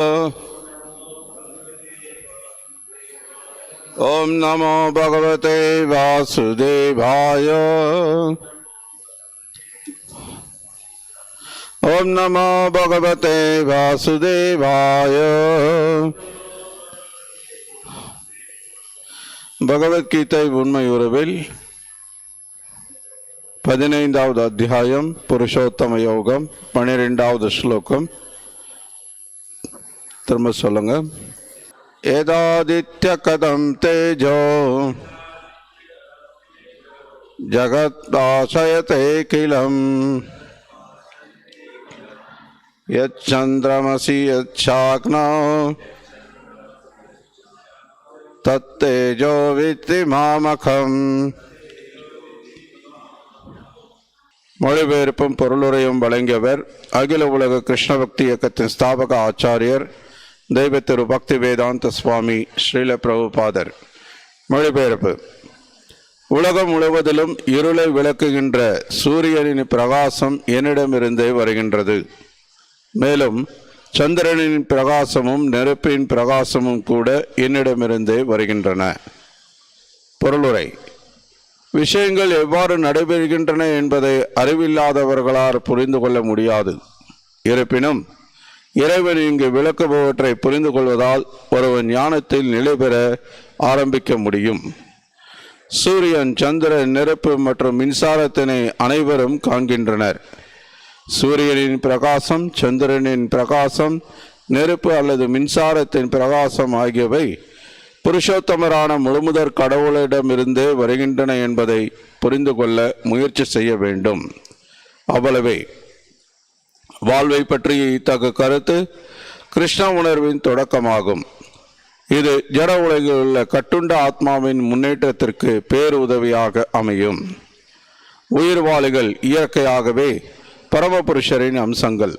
ॐ नमो भगवते वासुदेवाय ॐ नमो भगवते वासुदेवाय பகவத்கீதை உண்மை உறவில் பதினைந்தாவது அத்தியாயம் புருஷோத்தம யோகம் பனிரெண்டாவது ஸ்லோகம் திரும்ப சொல்லுங்க ஏதாதித்ய கதம் தேஜோ ஜகத்தாசயதே கிலம் यच्चन्द्रमसि यच्छाग्नौ तत्तेजो वित्ति மாமகம் மொழிபெயர்ப்பும் பொருளுரையும் வழங்கியவர் அகில உலக கிருஷ்ண பக்தி இயக்கத்தின் ஸ்தாபக ஆச்சாரியர் தெய்வத்திரு பக்தி வேதாந்த சுவாமி ஸ்ரீல பிரபுபாதர். மொழிபெயர்ப்பு. உலகம் முழுவதிலும் இருளை விளக்குகின்ற சூரியனின் பிரகாசம் என்னிடமிருந்தே வருகின்றது. மேலும் சந்திரனின் பிரகாசமும் நெருப்பின் பிரகாசமும் கூட என்னிடமிருந்தே வருகின்றன. பொருளுரை. விஷயங்கள் எவ்வாறு நடைபெறுகின்றன என்பதை அறிவில்லாதவர்களால் புரிந்து கொள்ள முடியாது. இருப்பினும் இறைவன் இங்கு விளக்குபவற்றை புரிந்து கொள்வதால் ஒருவன் ஞானத்தில் நிலை பெற ஆரம்பிக்க முடியும். சூரியன் சந்திரன் நெருப்பு மற்றும் மின்சாரத்தினை அனைவரும் காண்கின்றனர். சூரியனின் பிரகாசம் சந்திரனின் பிரகாசம் நெருப்பு அல்லது மின்சாரத்தின் பிரகாசம் ஆகியவை புருஷோத்தமரான முழுமுதற் கடவுளிடமிருந்தே வருகின்றன என்பதை புரிந்து கொள்ள முயற்சி செய்ய வேண்டும். அவ்வளவே. வாழ்வை பற்றிய இத்தகு கருத்து கிருஷ்ண உணர்வின் தொடக்கமாகும். இது ஜட உலகில் உள்ள கட்டுண்ட ஆத்மாவின் முன்னேற்றத்திற்கு பேருதவியாக அமையும். உயிர்வாளிகள் இயற்கையாகவே பரமபுருஷரின் அம்சங்கள்.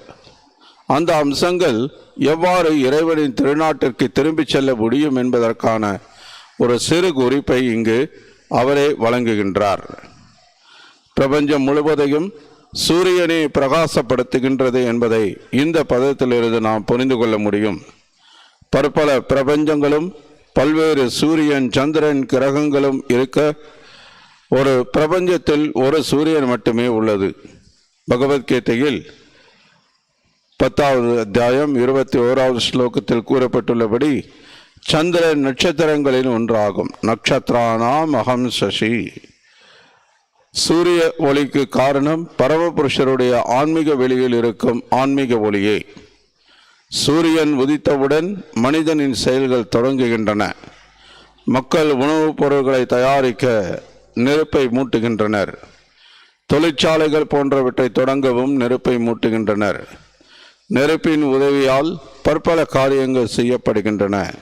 அந்த அம்சங்கள் எவ்வாறு இறைவனின் திருநாட்டிற்கு திரும்பிச் செல்ல முடியும் என்பதற்கான ஒரு சிறு குறிப்பை இங்கு அவரே வழங்குகின்றார். பிரபஞ்சம் முழுவதையும் சூரியனை பிரகாசப்படுத்துகின்றது என்பதை இந்த பதத்திலிருந்து நாம் புரிந்து கொள்ள முடியும். பற்பல பிரபஞ்சங்களும் பல்வேறு சூரியன் சந்திரன் கிரகங்களும் இருக்க ஒரு பிரபஞ்சத்தில் ஒரு சூரியன் மட்டுமே உள்ளது. பகவத்கீதையில் பத்தாவது அத்தியாயம் இருபத்தி ஓராவது ஸ்லோகத்தில் கூறப்பட்டுள்ளபடி சந்திரன் நட்சத்திரங்களில் ஒன்றாகும். நட்சத்திரானாம் அகம் சசி சூரிய ஒளிக்கு காரணம் பரமபுருஷருடைய ஆன்மீக வெளியில் இருக்கும் ஆன்மீக ஒளியே. சூரியன் உதித்தவுடன் மனிதனின் செயல்கள் தொடங்குகின்றன. மக்கள் உணவுப் பொருட்களை தயாரிக்க நெருப்பை மூட்டுகின்றனர். தொழிற்சாலைகள் போன்றவற்றை தொடங்கவும் நெருப்பை மூட்டுகின்றனர். நெருப்பின் உதவியால் பற்பல காரியங்கள் செய்யப்படுகின்றன.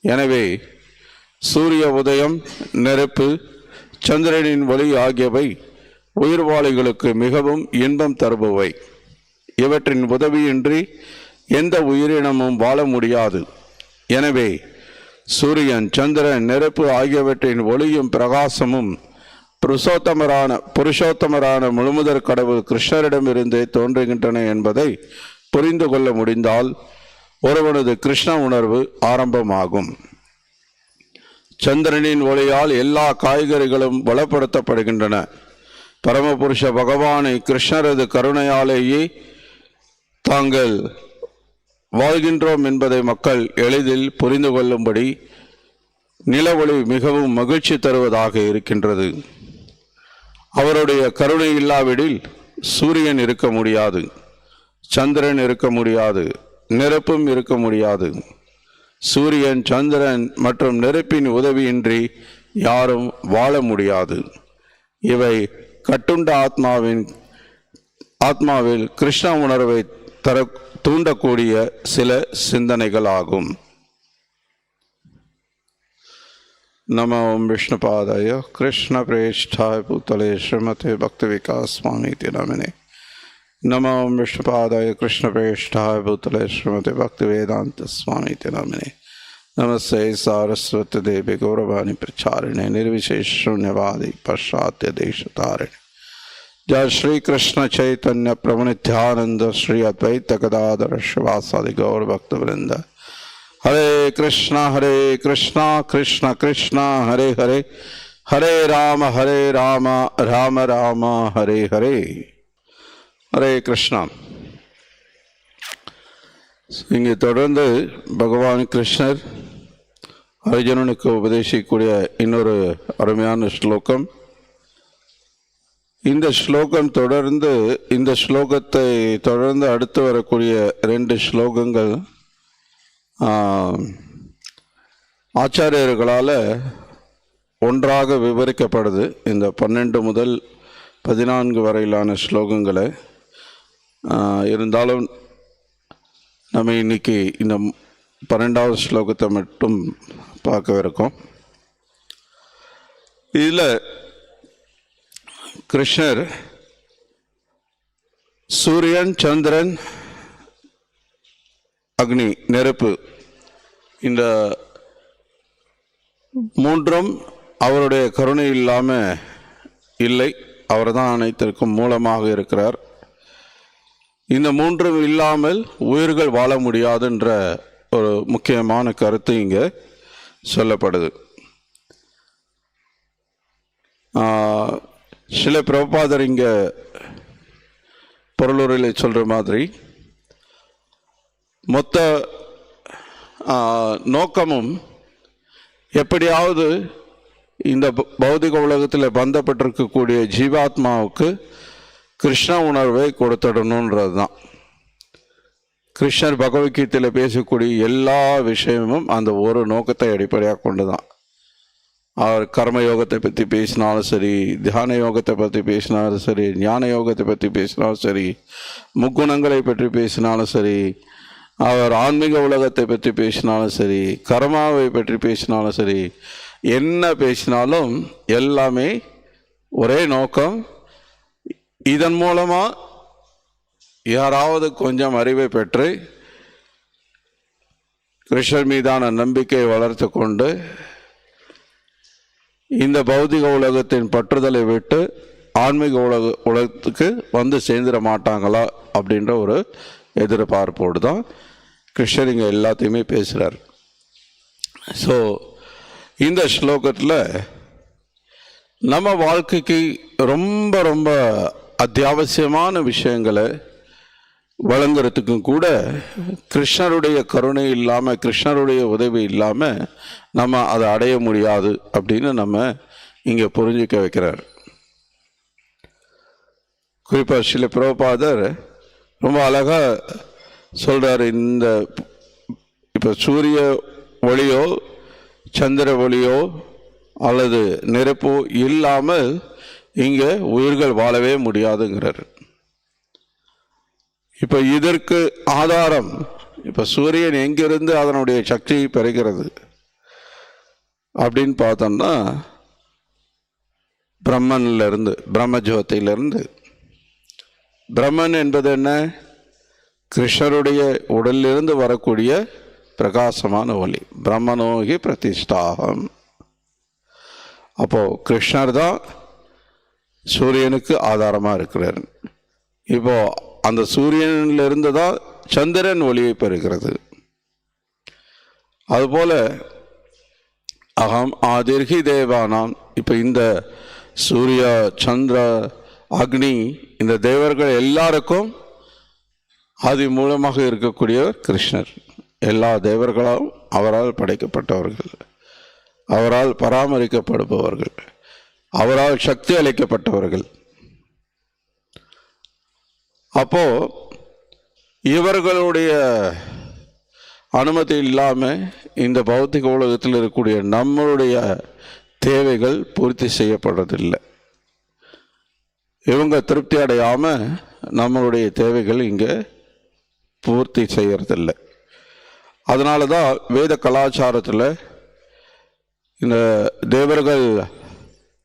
எனவே சூரிய உதயம் நெருப்பு சந்திரனின் ஒளி ஆகியவை உயிர்வாளிகளுக்கு மிகவும் இன்பம் தருபவை. இவற்றின் உதவியின்றி எந்த உயிரினமும் வாழ முடியாது. எனவே சூரியன் சந்திரன் நெருப்பு ஆகியவற்றின் ஒளியும் பிரகாசமும் புருஷோத்தமரான புருஷோத்தமரான முழுமுதற் கடவுள் கிருஷ்ணரிடமிருந்தே தோன்றுகின்றன என்பதை புரிந்து கொள்ள முடிந்தால் ஒருவனது கிருஷ்ண உணர்வு ஆரம்பமாகும். சந்திரனின் ஒளியால் எல்லா காய்கறிகளும் பலப்படுத்தப்படுகின்றன பரமபுருஷ பகவானை கிருஷ்ணரது கருணையாலேயே தாங்கள் வாழ்கின்றோம் என்பதை மக்கள் எளிதில் புரிந்து கொள்ளும்படி நிலவொளி மிகவும் மகிழ்ச்சி தருவதாக இருக்கின்றது. அவருடைய கருணை இல்லாவிடில் சூரியன் இருக்க முடியாது சந்திரன் இருக்க முடியாது நெருப்பும் இருக்க முடியாது. சூரியன் சந்திரன் மற்றும் நெருப்பின் உதவியின்றி யாரும் வாழ முடியாது இவை கட்டுண்ட ஆத்மாவின் ஆத்மாவில் கிருஷ்ண உணர்வை தர தூண்டக்கூடிய சில சிந்தனைகள் ஆகும் नमो ओम विष्णुपादाय कृष्ण प्रेष्ठाय भूतले श्रीमते भक्ति विकास स्वामी नामिने नमो विष्णुपादाय कृष्ण प्रेष्ठाय भूतले भक्ति वेदांत स्वामी नामिने नमस्ते सारस्वती देवी गौरवाणी प्रचारिणे निर्विशेष शून्यवादी पाश्चात्य देश तारिणे जय श्री कृष्ण चैतन्य प्रभु नित्यानंद श्री अद्वैत गदाधर शिवासादि गौर भक्त वृंद हरे कृष्णा हरे कृष्णा, कृष्ण कृष्णा, हरे हरे। हरे राम हरे राम राम राम, हरे हरे। ஹரே கிருஷ்ணா. இங்கே தொடர்ந்து பகவான் கிருஷ்ணர் அர்ஜுனனுக்கு உபதேசிக்கக்கூடிய இன்னொரு அருமையான ஸ்லோகம். இந்த ஸ்லோகம் தொடர்ந்து இந்த ஸ்லோகத்தை தொடர்ந்து அடுத்து வரக்கூடிய ரெண்டு ஸ்லோகங்கள் ஆச்சாரியர்களால் ஒன்றாக விவரிக்கப்படுது. இந்த பன்னெண்டு முதல் பதினான்கு வரையிலான ஸ்லோகங்களை இருந்தாலும் நம்ம இன்னைக்கு இந்த பன்னெண்டாவது ஸ்லோகத்தை மட்டும் பார்க்கவிருக்கோம். இதில் கிருஷ்ணர் சூரியன் சந்திரன் அக்னி நெருப்பு இந்த மூன்றும் அவருடைய கருணை இல்லாமல் இல்லை. அவர்தான் அனைத்திற்கும் மூலமாக இருக்கிறார். இந்த மூன்றும் இல்லாமல் உயிர்கள் வாழ முடியாதுன்ற ஒரு முக்கியமான கருத்து இங்கே சொல்லப்படுது. சில பிரபாதர் இங்கே பொருளூரில் சொல்கிற மாதிரி மொத்த நோக்கமும் எப்படியாவது இந்த பௌதிக உலகத்தில் பந்தப்பட்டிருக்கக்கூடிய ஜீவாத்மாவுக்கு கிருஷ்ண உணர்வை கொடுத்துடணுன்றது தான் கிருஷ்ணர் பகவத்கீதையில் பேசக்கூடிய எல்லா விஷயமும் அந்த ஒரு நோக்கத்தை அடிப்படையாக கொண்டு தான் அவர் கர்ம யோகத்தை பற்றி பேசினாலும் சரி தியான யோகத்தை பற்றி பேசினாலும் சரி ஞான யோகத்தை பற்றி பேசினாலும் சரி முக்குணங்களை பற்றி பேசினாலும் சரி அவர் ஆன்மீக உலகத்தை பற்றி பேசினாலும் சரி கர்மாவை பற்றி பேசினாலும் சரி என்ன பேசினாலும் எல்லாமே ஒரே நோக்கம் இதன் மூலமாக யாராவது கொஞ்சம் அறிவை பெற்று கிருஷ்ணர் மீதான நம்பிக்கையை வளர்த்து கொண்டு இந்த பௌதிக உலகத்தின் பற்றுதலை விட்டு ஆன்மீக உலக உலகத்துக்கு வந்து சேர்ந்துட மாட்டாங்களா அப்படின்ற ஒரு எதிர்பார்ப்போடு தான் கிருஷ்ணர் இங்கே எல்லாத்தையுமே பேசுகிறார் ஸோ இந்த ஸ்லோகத்தில் நம்ம வாழ்க்கைக்கு ரொம்ப ரொம்ப அத்தியாவசியமான விஷயங்களை வழங்குறதுக்கும் கூட கிருஷ்ணருடைய கருணை இல்லாமல் கிருஷ்ணருடைய உதவி இல்லாமல் நம்ம அதை அடைய முடியாது அப்படின்னு நம்ம இங்கே புரிஞ்சுக்க வைக்கிறார். குறிப்பாக சில பிரபாதர் ரொம்ப அழகாக சொல்கிறார் இந்த இப்போ சூரிய ஒளியோ சந்திர ஒளியோ அல்லது நெருப்போ இல்லாமல் இங்கே உயிர்கள் வாழவே முடியாதுங்கிறார். இப்போ இதற்கு ஆதாரம் இப்போ சூரியன் எங்கிருந்து அதனுடைய சக்தியை பெறுகிறது அப்படின்னு பார்த்தோம்னா பிரம்மன்லேருந்து இருந்து பிரம்மன் என்பது என்ன? கிருஷ்ணருடைய உடலிலிருந்து வரக்கூடிய பிரகாசமான ஒளி பிரம்மனோகி பிரதிஷ்டாகம். அப்போது கிருஷ்ணர் தான் சூரியனுக்கு ஆதாரமாக இருக்கிறார். இப்போது அந்த சூரியனிலிருந்து தான் சந்திரன் ஒளியை பெறுகிறது. அதுபோல் அகம் ஆதிர்கி தேவானாம். இப்போ இந்த சூரிய சந்திர அக்னி இந்த தேவர்கள் எல்லாருக்கும் அது மூலமாக இருக்கக்கூடியவர் கிருஷ்ணர். எல்லா தேவர்களாலும் அவரால் படைக்கப்பட்டவர்கள். அவரால் பராமரிக்கப்படுபவர்கள். அவரால் சக்தி அளிக்கப்பட்டவர்கள். அப்போ இவர்களுடைய அனுமதி இல்லாமல் இந்த பௌத்திக உலகத்தில் இருக்கக்கூடிய நம்மளுடைய தேவைகள் பூர்த்தி செய்யப்படுறதில்லை. இவங்க திருப்தி அடையாமல் நம்மளுடைய தேவைகள் இங்கே பூர்த்தி செய்கிறதில்லை அதனால தான் வேத கலாச்சாரத்தில் இந்த தேவர்கள்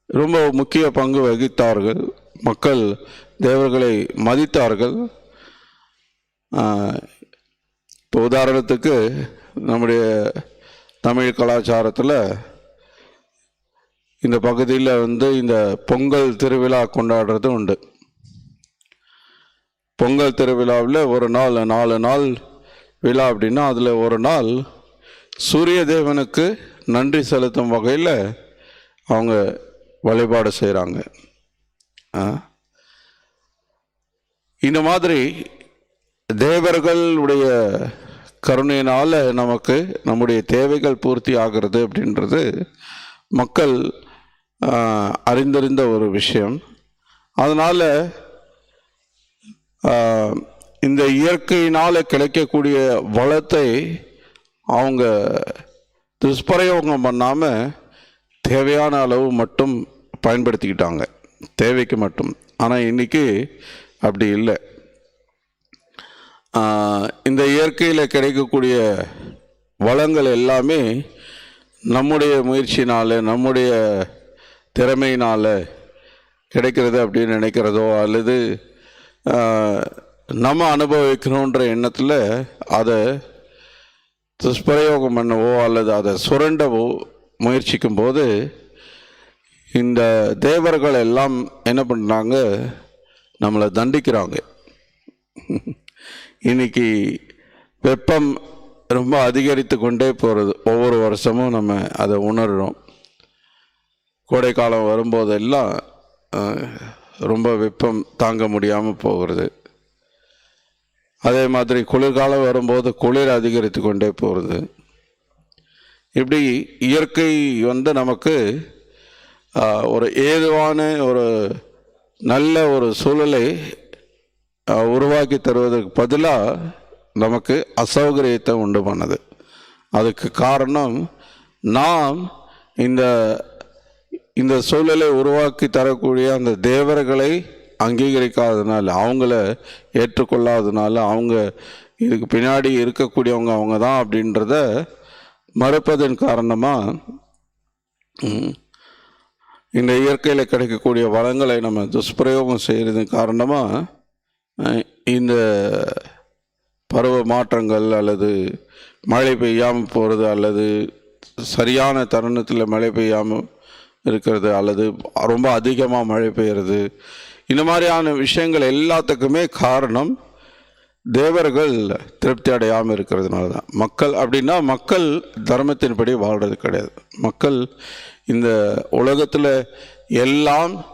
ரொம்ப முக்கிய பங்கு வகித்தார்கள். மக்கள் தேவர்களை மதித்தார்கள். இப்போ உதாரணத்துக்கு நம்முடைய தமிழ் கலாச்சாரத்தில் இந்த பகுதியில் வந்து இந்த பொங்கல் திருவிழா கொண்டாடுறது உண்டு. பொங்கல் திருவிழாவில் ஒரு நாள் நாலு நாள் விழா அப்படின்னா அதில் ஒரு நாள் சூரிய தேவனுக்கு நன்றி செலுத்தும் வகையில் அவங்க வழிபாடு செய்கிறாங்க இந்த மாதிரி தேவர்களுடைய கருணையினால் நமக்கு நம்முடைய தேவைகள் பூர்த்தி ஆகிறது அப்படின்றது மக்கள் அறிந்திருந்த அறிந்தறிந்த ஒரு விஷயம். அதனால் இந்த இயற்கையினால் கிடைக்கக்கூடிய வளத்தை அவங்க துஷ்பிரயோகம் பண்ணாமல் தேவையான அளவு மட்டும் பயன்படுத்திக்கிட்டாங்க. தேவைக்கு மட்டும். ஆனால் இன்றைக்கி அப்படி இல்லை. இந்த இயற்கையில் கிடைக்கக்கூடிய வளங்கள் எல்லாமே நம்முடைய முயற்சினால் நம்முடைய திறமையினால் கிடைக்கிறது அப்படின்னு நினைக்கிறதோ அல்லது நம்ம அனுபவிக்கணுன்ற எண்ணத்தில் அதை துஷ்பிரயோகம் பண்ணவோ அல்லது அதை சுரண்டவோ முயற்சிக்கும் போது இந்த தேவர்கள் எல்லாம் என்ன பண்ணுறாங்க நம்மளை தண்டிக்கிறாங்க. இன்னைக்கு வெப்பம் ரொம்ப அதிகரித்து கொண்டே போகிறது ஒவ்வொரு வருஷமும் நம்ம அதை உணர்கிறோம் கோடைக்காலம் வரும்போதெல்லாம் ரொம்ப வெப்பம் தாங்க முடியாமல் போகிறது. அதே மாதிரி குளிர்காலம் வரும்போது குளிர் அதிகரித்து கொண்டே போகிறது. இப்படி இயற்கை வந்து நமக்கு ஒரு ஏதுவான ஒரு நல்ல ஒரு சூழலை உருவாக்கி தருவதற்கு பதிலாக நமக்கு அசௌகரியத்தை உண்டு பண்ணுது. அதுக்கு காரணம் நாம் இந்த இந்த சூழலை உருவாக்கி தரக்கூடிய அந்த தேவர்களை அங்கீகரிக்காததுனால அவங்கள ஏற்றுக்கொள்ளாததுனால அவங்க இதுக்கு பின்னாடி இருக்கக்கூடியவங்க அவங்க தான் அப்படின்றத மறுப்பதன் காரணமாக இந்த இயற்கையில் கிடைக்கக்கூடிய வளங்களை நம்ம துஷ்பிரயோகம் செய்கிறதன் காரணமாக இந்த பருவ மாற்றங்கள் அல்லது மழை பெய்யாமல் போகிறது அல்லது சரியான தருணத்தில் மழை பெய்யாமல் இருக்கிறது அல்லது ரொம்ப அதிகமாக மழை பெய்யுறது இந்த மாதிரியான விஷயங்கள் எல்லாத்துக்குமே காரணம் தேவர்கள் திருப்தி அடையாமல் இருக்கிறதுனால தான் மக்கள் அப்படின்னா மக்கள் தர்மத்தின்படி வாழ்கிறது கிடையாது. மக்கள் இந்த உலகத்தில் எல்லாம்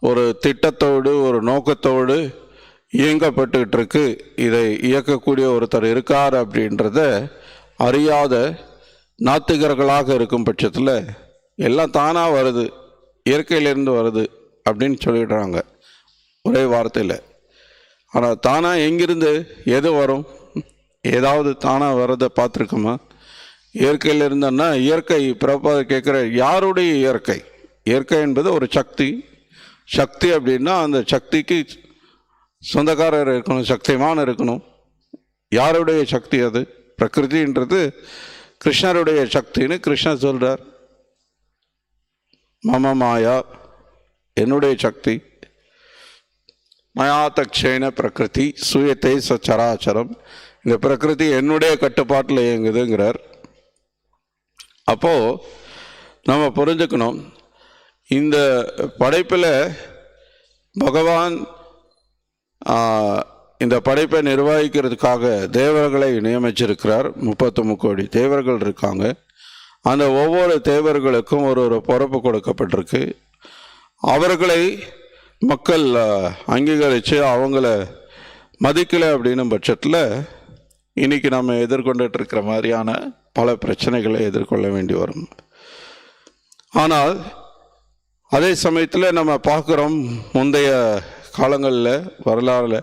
ஒரு திட்டத்தோடு ஒரு நோக்கத்தோடு இயங்கப்பட்டுக்கிட்டு இருக்கு இதை இயக்கக்கூடிய ஒருத்தர் இருக்கார் அப்படின்றத அறியாத நாத்திகர்களாக இருக்கும் பட்சத்தில் எல்லாம் தானாக வருது இயற்கையிலேருந்து வருது அப்படின்னு சொல்லிடுறாங்க. ஒரே வார்த்தையில். ஆனால் தானாக எங்கிருந்து எது வரும்? ஏதாவது தானாக வர்றதை பார்த்துருக்கோமா? இயற்கையில் இருந்தோன்னா இயற்கை பிறப்பாக கேட்குற யாருடைய இயற்கை? இயற்கை என்பது ஒரு சக்தி. சக்தி அப்படின்னா அந்த சக்திக்கு சொந்தக்காரர் இருக்கணும் சக்திமான் இருக்கணும். யாருடைய சக்தி அது? பிரகிருதின்றது கிருஷ்ணருடைய சக்தின்னு கிருஷ்ணர் சொல்கிறார் மம மாயா என்னுடைய சக்தி. மயாத்தக்ஷேன பிரகிருதி சுயத்தை சச்சராச்சரம். இந்த பிரகிருதி என்னுடைய கட்டுப்பாட்டில் இயங்குதுங்கிறார். அப்போது நம்ம புரிஞ்சுக்கணும். இந்த படைப்பில் பகவான் இந்த படைப்பை நிர்வகிக்கிறதுக்காக தேவர்களை நியமிச்சிருக்கிறார். முப்பத்து முக்கோடி தேவர்கள் இருக்காங்க. அந்த ஒவ்வொரு தேவர்களுக்கும் ஒரு ஒரு பொறுப்பு கொடுக்கப்பட்டிருக்கு. அவர்களை மக்கள் அங்கீகரித்து அவங்கள மதிக்கலை அப்படின்னும் பட்சத்தில் இன்னைக்கு நம்ம எதிர்கொண்டுட்டு இருக்கிற மாதிரியான பல பிரச்சனைகளை எதிர்கொள்ள வேண்டி வரும். ஆனால் அதே சமயத்தில் நம்ம பார்க்குறோம் முந்தைய காலங்களில் வரலாறில்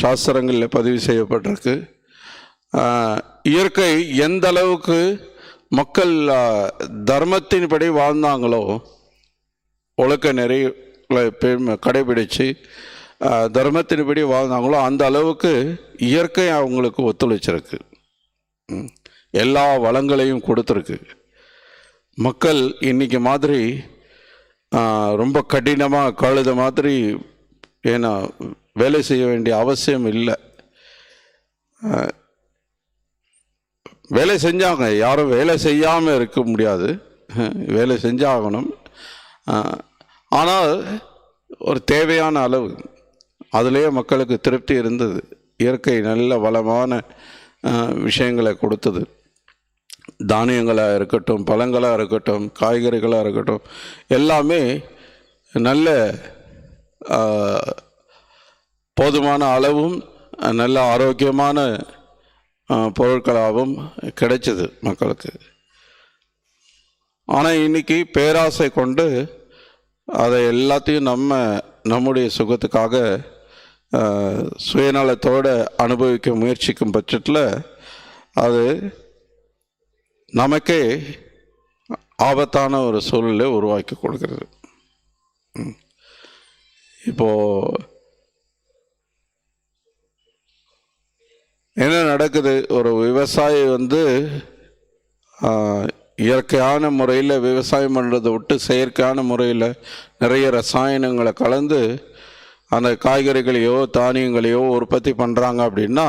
சாஸ்திரங்களில் பதிவு செய்யப்பட்டிருக்கு. இயற்கை எந்த அளவுக்கு மக்கள் தர்மத்தின்படி வாழ்ந்தாங்களோ ஒழுக்க நெறி கடைபிடித்து தர்மத்தின்படி வாழ்ந்தாங்களோ அந்த அளவுக்கு இயற்கை அவங்களுக்கு ஒத்துழைச்சிருக்கு. எல்லா வளங்களையும் கொடுத்துருக்கு. மக்கள் இன்னைக்கு மாதிரி ரொம்ப கடினமாக கழுத மாதிரி ஏன்னா வேலை செய்ய வேண்டிய அவசியம் இல்லை. வேலை செஞ்சாங்க. யாரும் வேலை செய்யாமல் இருக்க முடியாது. வேலை செஞ்சாகணும். ஆனால் ஒரு தேவையான அளவு. அதுலேயே மக்களுக்கு திருப்தி இருந்தது. இயற்கை நல்ல வளமான விஷயங்களை கொடுத்தது. தானியங்களாக இருக்கட்டும் பழங்களாக இருக்கட்டும் காய்கறிகளாக இருக்கட்டும் எல்லாமே நல்ல போதுமான அளவும் நல்ல ஆரோக்கியமான பொருட்களாகவும் கிடைச்சது மக்களுக்கு. ஆனால் இன்னைக்கு பேராசை கொண்டு அதை எல்லாத்தையும் நம்ம நம்முடைய சுகத்துக்காக சுயநலத்தோடு அனுபவிக்க முயற்சிக்கும் பட்சத்தில் அது நமக்கே ஆபத்தான ஒரு சூழலை உருவாக்கி கொடுக்கிறது. இப்போது என்ன நடக்குது? ஒரு விவசாயி வந்து இயற்கையான முறையில் விவசாயம் பண்ணுறதை விட்டு செயற்கையான முறையில் நிறைய ரசாயனங்களை கலந்து அந்த காய்கறிகளையோ தானியங்களையோ உற்பத்தி பண்ணுறாங்க அப்படின்னா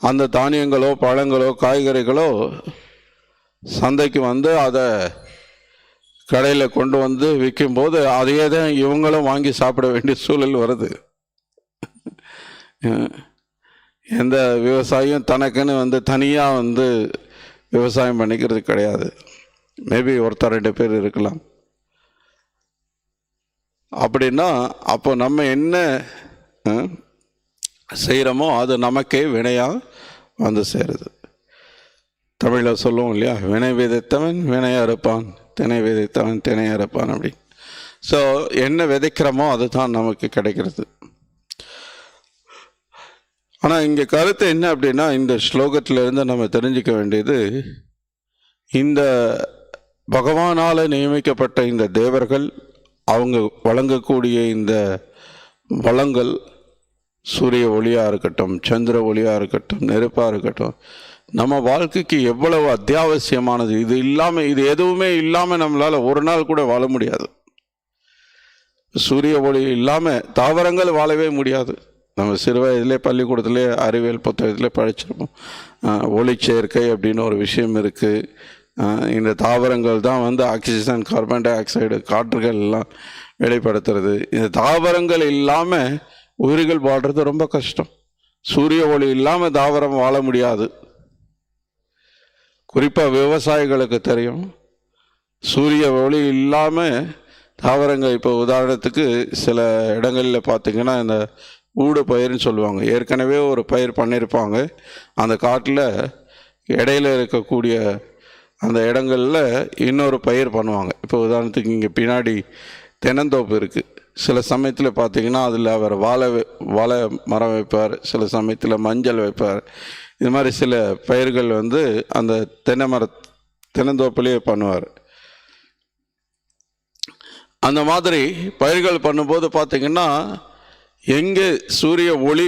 அந்த தானியங்களோ பழங்களோ காய்கறிகளோ சந்தைக்கு வந்து அதை கடையில் கொண்டு வந்து விற்கும்போது அதையே தான் இவங்களும் வாங்கி சாப்பிட வேண்டிய சூழல் வருது. எந்த விவசாயியும் தனக்குன்னு வந்து தனியாக வந்து விவசாயம் பண்ணிக்கிறது கிடையாது. மேபி ஒருத்தர் ரெண்டு பேர் இருக்கலாம். அப்படின்னா அப்போ நம்ம என்ன செய்கிறோமோ அது நமக்கே வினையாக வந்து சேருது. தமிழில் சொல்லுவோம் இல்லையா? வினை விதைத்தவன் வினையாக இருப்பான் திணை விதைத்தவன் திணை இருப்பான் அப்படின்னு. ஸோ என்ன விதைக்கிறோமோ அதுதான் நமக்கு கிடைக்கிறது. ஆனால் இங்கே கருத்து என்ன அப்படின்னா இந்த ஸ்லோகத்திலிருந்து நம்ம தெரிஞ்சிக்க வேண்டியது இந்த பகவானால் நியமிக்கப்பட்ட இந்த தேவர்கள் அவங்க வழங்கக்கூடிய இந்த வளங்கள் சூரிய ஒளியாக இருக்கட்டும் சந்திர ஒளியாக இருக்கட்டும் நெருப்பாக இருக்கட்டும் நம்ம வாழ்க்கைக்கு எவ்வளவு அத்தியாவசியமானது இது இல்லாமல் இது எதுவுமே இல்லாமல் நம்மளால் ஒரு நாள் கூட வாழ முடியாது. சூரிய ஒளி இல்லாமல் தாவரங்கள் வாழவே முடியாது. நம்ம சிறு வயதிலே பள்ளிக்கூடத்திலே அறிவியல் புத்தகத்திலே படிச்சிருப்போம். ஒளி ஒளிச்சேர்க்கை அப்படின்னு ஒரு விஷயம் இருக்குது இந்த தாவரங்கள் தான் வந்து ஆக்சிஜன் கார்பன் டை ஆக்சைடு காற்றுகள் எல்லாம் வெளிப்படுத்துறது. இந்த தாவரங்கள் இல்லாமல் உயிர்கள் வாழ்கிறது ரொம்ப கஷ்டம். சூரிய ஒளி இல்லாமல் தாவரம் வாழ முடியாது. குறிப்பாக விவசாயிகளுக்கு தெரியும். சூரிய ஒளி இல்லாமல் தாவரங்கள் இப்போ உதாரணத்துக்கு சில இடங்களில் பார்த்திங்கன்னா இந்த ஊடு பயிர்னு சொல்லுவாங்க. ஏற்கனவே ஒரு பயிர் பண்ணியிருப்பாங்க அந்த காட்டில் இடையில இருக்கக்கூடிய அந்த இடங்களில் இன்னொரு பயிர் பண்ணுவாங்க. இப்போ உதாரணத்துக்கு இங்கே பின்னாடி தென்னந்தோப்பு இருக்குது சில சமயத்தில் பார்த்தீங்கன்னா அதில் அவர் வாழை வாழை மரம் வைப்பார். சில சமயத்தில் மஞ்சள் வைப்பார். இது மாதிரி சில பயிர்கள் வந்து அந்த தென்னை மர தென்னந்தோப்புலேயே பண்ணுவார். அந்த மாதிரி பயிர்கள் பண்ணும்போது பார்த்திங்கன்னா எங்கே சூரிய ஒளி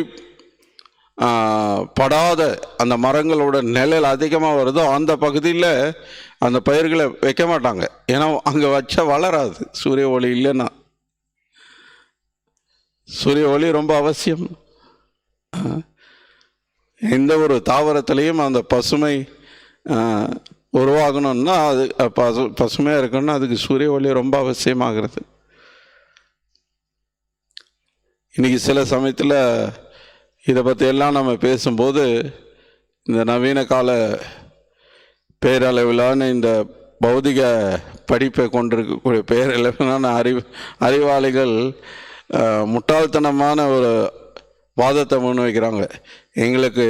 படாத அந்த மரங்களோட நிழல் அதிகமாக வருதோ அந்த பகுதியில் அந்த பயிர்களை வைக்க மாட்டாங்க. ஏன்னா அங்கே வச்சா வளராது. சூரிய ஒளி இல்லைன்னா. சூரிய ஒளி ரொம்ப அவசியம். எந்த ஒரு தாவரத்துலேயும் அந்த பசுமை உருவாகணும்னா அது பசு பசுமையாக இருக்கணும்னா அதுக்கு சூரிய ஒளி ரொம்ப அவசியமாகிறது. இன்றைக்கி சில சமயத்தில் இதை பற்றியெல்லாம் நம்ம பேசும்போது இந்த நவீன கால பேரளவிலான இந்த பௌதிக படிப்பை கொண்டிருக்கக்கூடிய பேரளவிலான அறிவு அறிவாளிகள் முட்டாள்தனமான ஒரு வாதத்தை முன்வைக்கிறாங்க. எங்களுக்கு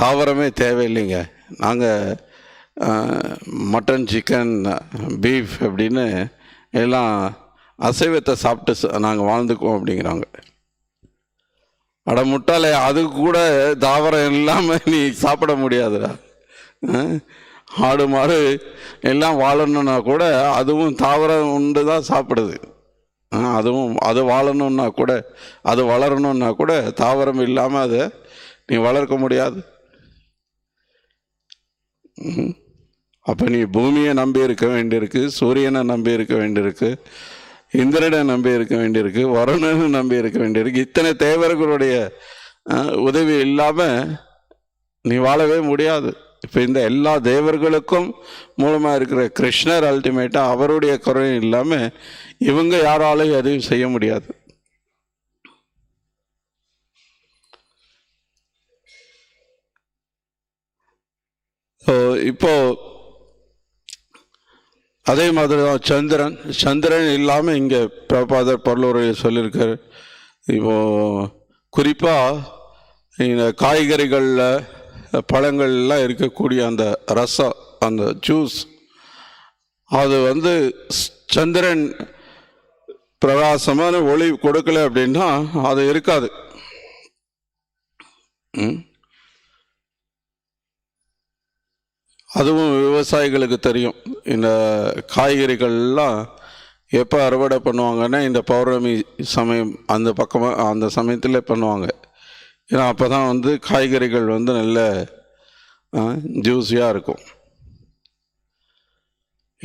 தாவரமே தேவையில்லைங்க. நாங்கள் மட்டன் சிக்கன் பீஃப் அப்படின்னு எல்லாம் அசைவத்தை சாப்பிட்டு நாங்கள் வாழ்ந்துக்குவோம் அப்படிங்கிறாங்க. அட முட்டாளே அது கூட தாவரம் இல்லாமல் நீ சாப்பிட முடியாதுடா. ஆடு மாடு எல்லாம் வாழணும்னா கூட அதுவும் தாவரம் உண்டு தான் சாப்பிடுது அதுவும் அது வாழணும்னா கூட அது வளரணும்னா கூட தாவரம் இல்லாமல் அதை நீ வளர்க்க முடியாது. அப்போ நீ பூமியை நம்பி இருக்க வேண்டியிருக்கு சூரியனை நம்பி இருக்க வேண்டியிருக்கு. இந்திரனை நம்பி இருக்க வேண்டியிருக்கு வருணனை நம்பி இருக்க வேண்டியிருக்கு. இத்தனை தேவர்களுடைய உதவி இல்லாமல் நீ வாழவே முடியாது. இப்போ இந்த எல்லா தேவர்களுக்கும் மூலமாக இருக்கிற கிருஷ்ணர் அல்டிமேட்டாக அவருடைய குறையும் இல்லாமல் இவங்க யாராலையும் எதுவும் செய்ய முடியாது. இப்போ அதே மாதிரி தான் சந்திரன். சந்திரன் இல்லாமல் இங்கே பிரபாதர் பரலூரில் சொல்லியிருக்காரு. இப்போ குறிப்பாக இந்த காய்கறிகளில் பழங்கள்லாம் இருக்கக்கூடிய அந்த ரசம் அந்த ஜூஸ் அது வந்து ஸ்- சந்திரன் பிரகாசமான ஒளி கொடுக்கல அப்படின்னா அது இருக்காது. ம். அதுவும் விவசாயிகளுக்கு தெரியும். இந்த காய்கறிகள்லாம் எப்போ அறுவடை பண்ணுவாங்கன்னா இந்த பௌர்ணமி சமயம் அந்த பக்கமாக அந்த சமயத்தில் பண்ணுவாங்க. ஏன்னா அப்போ தான் வந்து காய்கறிகள் வந்து நல்ல ஜூஸியாக இருக்கும்.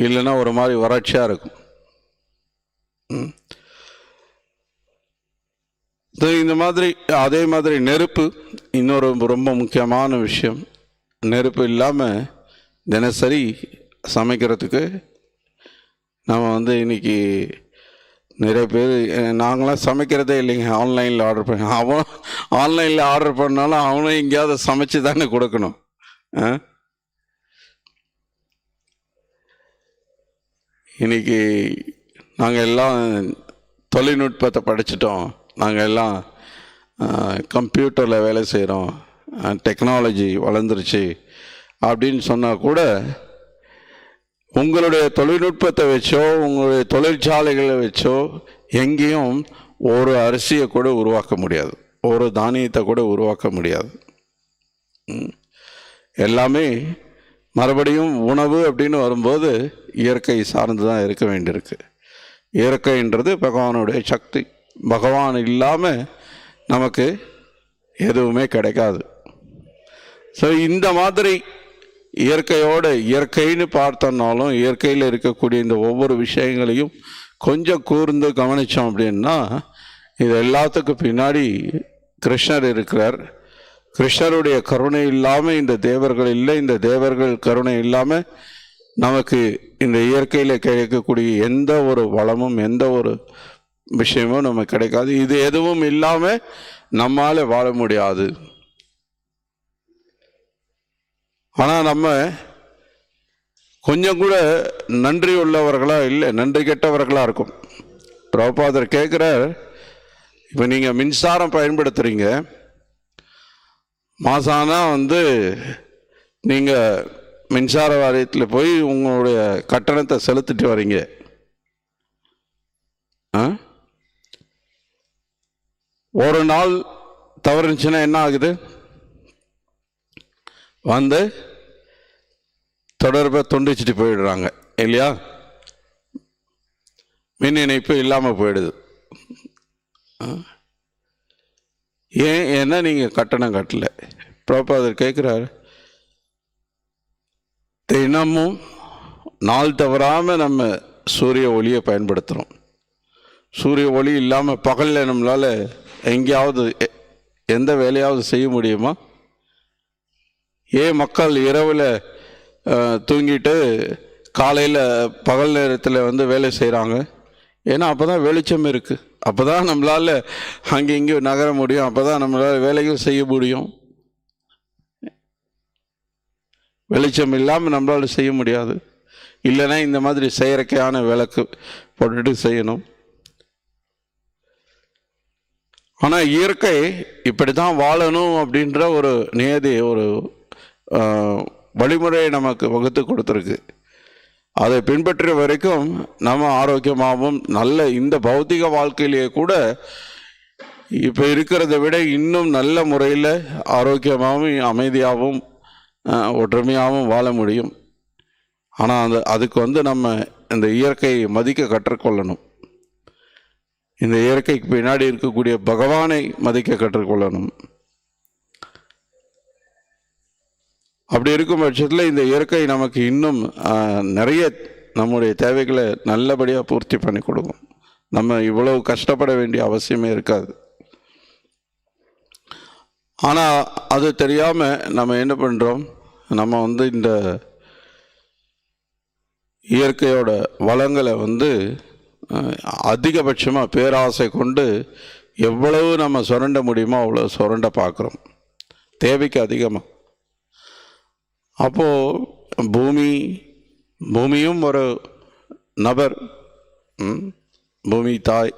இல்லைன்னா ஒரு மாதிரி வறட்சியாக இருக்கும். இந்த மாதிரி அதே மாதிரி நெருப்பு இன்னொரு ரொம்ப முக்கியமான விஷயம். நெருப்பு இல்லாமல் தினசரி சமைக்கிறதுக்கு நம்ம வந்து இன்னைக்கு நிறைய பேர் நாங்களாம் சமைக்கிறதே இல்லைங்க. ஆன்லைனில் ஆர்டர் பண்ண அவன் ஆன்லைனில் ஆர்டர் பண்ணாலும் அவனும் எங்கேயாவது சமைச்சு தானே கொடுக்கணும். ஆ? நாங்கள் எல்லாம் தொழில்நுட்பத்தை படிச்சிட்டோம். நாங்கள் எல்லாம் கம்ப்யூட்டரில் வேலை செய்கிறோம் டெக்னாலஜி வளர்ந்துருச்சு. அப்படின்னு சொன்னால் கூட உங்களுடைய தொழில்நுட்பத்தை வச்சோ உங்களுடைய தொழிற்சாலைகளை வச்சோ எங்கேயும் ஒரு அரிசியை கூட உருவாக்க முடியாது. ஒரு தானியத்தை கூட உருவாக்க முடியாது. எல்லாமே மறுபடியும் உணவு அப்படின்னு வரும்போது இயற்கை சார்ந்து தான் இருக்க வேண்டியிருக்கு. இயற்கைன்றது பகவானுடைய சக்தி. பகவான் இல்லாமல் நமக்கு எதுவுமே கிடைக்காது. ஸோ இந்த மாதிரி இயற்கையோடு இயற்கைன்னு பார்த்தோம்னாலும் இயற்கையில் இருக்கக்கூடிய இந்த ஒவ்வொரு விஷயங்களையும் கொஞ்சம் கூர்ந்து கவனித்தோம் அப்படின்னா இது எல்லாத்துக்கும் பின்னாடி கிருஷ்ணர் இருக்கிறார். கிருஷ்ணருடைய கருணை இல்லாமல் இந்த தேவர்கள் இல்லை. இந்த தேவர்கள் கருணை இல்லாமல் நமக்கு இந்த இயற்கையில் கிடைக்கக்கூடிய எந்த ஒரு வளமும் எந்த ஒரு விஷயமும் நமக்கு கிடைக்காது. இது எதுவும் இல்லாமல் நம்மால் வாழ முடியாது. ஆனால் நம்ம கொஞ்சம் கூட நன்றி உள்ளவர்களாக இல்லை நன்றி கெட்டவர்களாக இருக்கும். பிரபாதர் கேட்குறார் இப்போ நீங்கள் மின்சாரம் பயன்படுத்துகிறீங்க மாசானா வந்து நீங்கள் மின்சார வாரியத்தில் போய் உங்களுடைய கட்டணத்தை செலுத்திட்டு வரீங்க. ஆ? ஒரு நாள் தவறுச்சுன்னா என்ன ஆகுது? வந்து தொடர்பை துண்டிச்சிட்டு போயிடுறாங்க இல்லையா? மின் இணைப்பு இல்லாமல் போயிடுது. ஏன் ஏன்னா நீங்கள் கட்டணம் கட்டல. ப்ரோபாதர் கேட்குறாரு தினமும் நாள் தவறாமல் நம்ம சூரிய ஒளியை பயன்படுத்துகிறோம் சூரிய ஒளி இல்லாமல் பகலில் நம்மளால் எங்கேயாவது எந்த வேலையாவது செய்ய முடியுமா? ஏன் மக்கள் இரவில் தூங்கிட்டு காலையில் பகல் நேரத்தில் வந்து வேலை செய்கிறாங்க ஏன்னா அப்போ தான் வெளிச்சம் இருக்குது அப்போ தான் நம்மளால் அங்கே இங்கேயும் நகர முடியும். அப்போ தான் நம்மளால் வேலையும் செய்ய முடியும். வெளிச்சம் இல்லாமல் நம்மளால் செய்ய முடியாது. இல்லைன்னா இந்த மாதிரி செயற்கையான விளக்கு போட்டுட்டு செய்யணும். ஆனால் இயற்கை இப்படி தான் வாழணும் அப்படின்ற ஒரு நியதி ஒரு வழிமுறையை நமக்கு வகுத்து கொடுத்துருக்கு. அதை பின்பற்றிய வரைக்கும் நம்ம ஆரோக்கியமாகவும் நல்ல இந்த பௌத்திக வாழ்க்கையிலேயே கூட இப்போ இருக்கிறத விட இன்னும் நல்ல முறையில் ஆரோக்கியமாகவும் அமைதியாகவும் ஒற்றுமையாகவும் வாழ முடியும். ஆனால் அந்த அதுக்கு வந்து நம்ம இந்த இயற்கையை மதிக்க கற்றுக்கொள்ளணும். இந்த இயற்கைக்கு பின்னாடி இருக்கக்கூடிய பகவானை மதிக்க கற்றுக்கொள்ளணும். அப்படி இருக்கும் பட்சத்தில் இந்த இயற்கை நமக்கு இன்னும் நிறைய நம்முடைய தேவைகளை நல்லபடியாக பூர்த்தி பண்ணி கொடுக்கும். நம்ம இவ்வளவு கஷ்டப்பட வேண்டிய அவசியமே இருக்காது. ஆனால் அது தெரியாமல் நம்ம என்ன பண்ணுறோம் நம்ம வந்து இந்த இயற்கையோட வளங்களை வந்து அதிகபட்சமாக பேராசை கொண்டு எவ்வளவு நம்ம சுரண்ட முடியுமோ அவ்வளோ சுரண்ட பார்க்குறோம். தேவைக்கு அதிகமாக அப்போது பூமி பூமியும் ஒரு நபர் பூமி தாய்.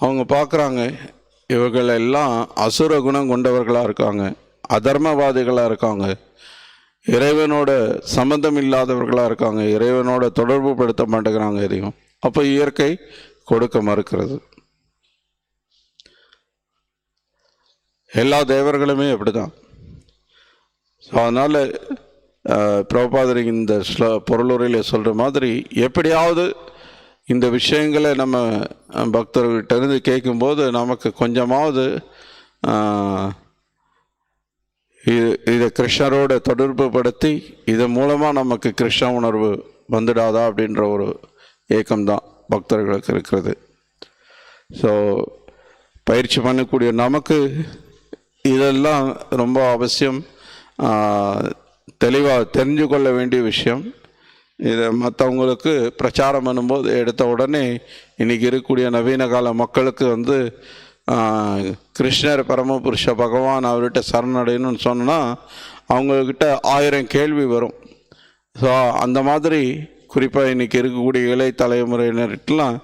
அவங்க பார்க்குறாங்க இவர்கள் எல்லாம் அசுர குணம் கொண்டவர்களாக இருக்காங்க அதர்மவாதிகளாக இருக்காங்க. இறைவனோட சம்பந்தம் இல்லாதவர்களாக இருக்காங்க இறைவனோட தொடர்பு படுத்த மாட்டேங்கிறாங்க எதையும். அப்போ இயற்கை கொடுக்க மறுக்கிறது. எல்லா தேவர்களுமே அப்படிதான். ஸோ அதனால் பிரபாதரி இந்த பொருளுரையில் சொல்கிற மாதிரி எப்படியாவது இந்த விஷயங்களை நம்ம அஹ், கேட்கும்போது நமக்கு கொஞ்சமாவது இது இதை கிருஷ்ணரோட தொடர்பு படுத்தி இதன் மூலமாக நமக்கு கிருஷ்ண உணர்வு வந்துடாதா அப்படின்ற ஒரு ஏக்கம்தான் பக்தர்களுக்கு இருக்கிறது. ஸோ பயிற்சி பண்ணக்கூடிய நமக்கு இதெல்லாம் ரொம்ப அவசியம். தெளிவாக தெரிஞ்சு கொள்ள வேண்டிய விஷயம். இதை மற்றவங்களுக்கு பிரச்சாரம் பண்ணும்போது எடுத்த உடனே இன்றைக்கி இருக்கக்கூடிய நவீன கால மக்களுக்கு வந்து கிருஷ்ணர் பரமபுருஷ பகவான் அவர்கிட்ட சரணடையணும்னு சொன்னால் அவங்கக்கிட்ட ஆயிரம் கேள்வி வரும். ஸோ அந்த மாதிரி குறிப்பாக இன்றைக்கி இருக்கக்கூடிய இலை தலைமுறையினர்கிட்டலாம்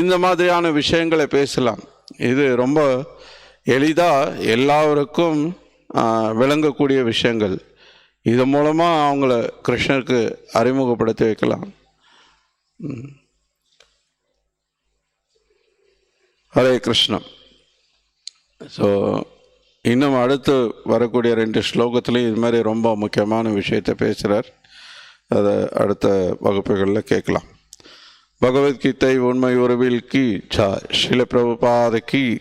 இந்த மாதிரியான விஷயங்களை பேசலாம். இது ரொம்ப எளிதாக எல்லாருக்கும் விளங்கக்கூடிய விஷயங்கள். இது மூலமாக அவங்கள கிருஷ்ணருக்கு அறிமுகப்படுத்தி வைக்கலாம். ஹரே கிருஷ்ணம் ஸோ இன்னும் அடுத்து வரக்கூடிய ரெண்டு ஸ்லோகத்துலேயும் இது மாதிரி ரொம்ப முக்கியமான விஷயத்தை பேசுகிறார் அதை அடுத்த வகுப்புகளில் கேட்கலாம். பகவத்கீதை உண்மை உறவில் கி சா ஸ்ரீல பிரபுபாத கீ.